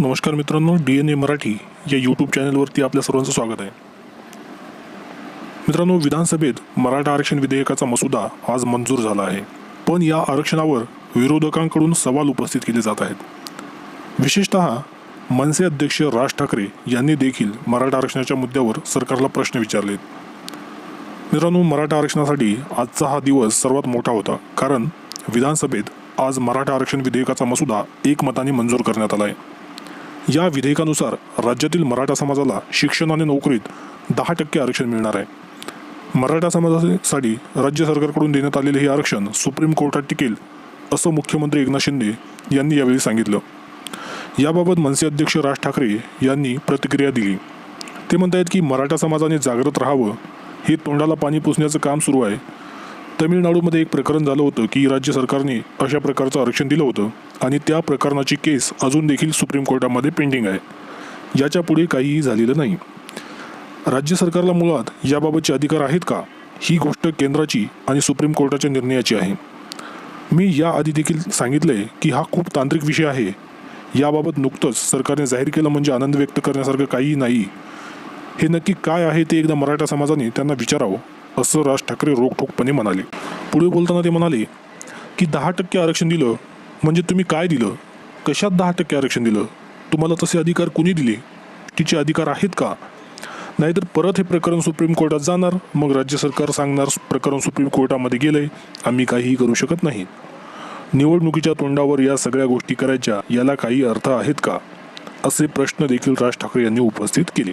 नमस्कार मित्रांनो D N A Marathi या यूट्यूब चॅनलवरती आपल्या सर्वांचं स्वागत आहे. मित्रांनो विधानसभेत मराठा आरक्षण विधेयकाचा मसुदा आज मंजूर झाला आहे. पण या आरक्षणावर विरोधकांकडून सवाल उपस्थित केले जात आहेत. विशेषतः मनसे अध्यक्ष राज ठाकरे यांनी देखील मराठा आरक्षणाच्या मुद्द्यावर सरकारला प्रश्न विचारलेत मित्रांनो मराठा आरक्षणासाठी आजचा हा दिवस सर्वात मोठा होता कारण विधानसभेत आज मराठा आरक्षण विधेयकाचा मसुदा एकमताने मंजूर करण्यात आला आहे. या विधेयकानुसार राज्यातील मराठा समाजाला शिक्षण आणि नोकरीत दहा टक्के आरक्षण मिळणार आहे. मराठा समाजासाठी राज्य सरकारकडून देण्यात आलेले हे आरक्षण सुप्रीम कोर्टात टिकेल असं मुख्यमंत्री एकनाथ शिंदे यांनी यावेळी सांगितलं. याबाबत मनसे अध्यक्ष राज ठाकरे यांनी प्रतिक्रिया दिली. ते म्हणत आहेत की मराठा समाजाने जागृत राहावं हे तोंडाला पाणी पुसण्याचं काम सुरू आहे तमिळनाडूमध्ये एक प्रकरण झालं होतं की राज्य सरकारने अशा प्रकारचं आरक्षण दिलं होतं आणि त्या प्रकरणाची केस अजून देखील सुप्रीम कोर्टामध्ये पेंडिंग आहे. याच्यापुढे काहीही झालेलं नाही. राज्य सरकारला मुळात याबाबतचे अधिकार आहेत का? ही गोष्ट केंद्राची आणि सुप्रीम कोर्टाच्या निर्णयाची आहे. मी याआधी देखील सांगितलंय की हा खूप तांत्रिक विषय आहे. याबाबत नुकतंच सरकारने जाहीर केलं म्हणजे आनंद व्यक्त करण्यासारखं काहीही नाही. हे नक्की काय आहे ते एकदा मराठा समाजाने त्यांना विचारावं. असं राज ठाकरे रोखठोकपणे म्हणाले. पुढे बोलताना ते म्हणाले की दहा टक्के आरक्षण दिलं म्हणजे तुम्ही काय दिलं? कशात दहा टक्के आरक्षण दिलं? तुम्हाला तसे अधिकार कुणी दिले? तिचे अधिकार आहेत का? नाहीतर परत हे प्रकरण सुप्रीम कोर्टात जाणार मग राज्य सरकार सांगणार प्रकरण सुप्रीम कोर्टामध्ये गेलंय आम्ही काहीही करू शकत नाही. निवडणुकीच्या तोंडावर या सगळ्या गोष्टी करायच्या याला काही अर्थ आहेत का? असे प्रश्न देखील राज ठाकरे यांनी उपस्थित केले.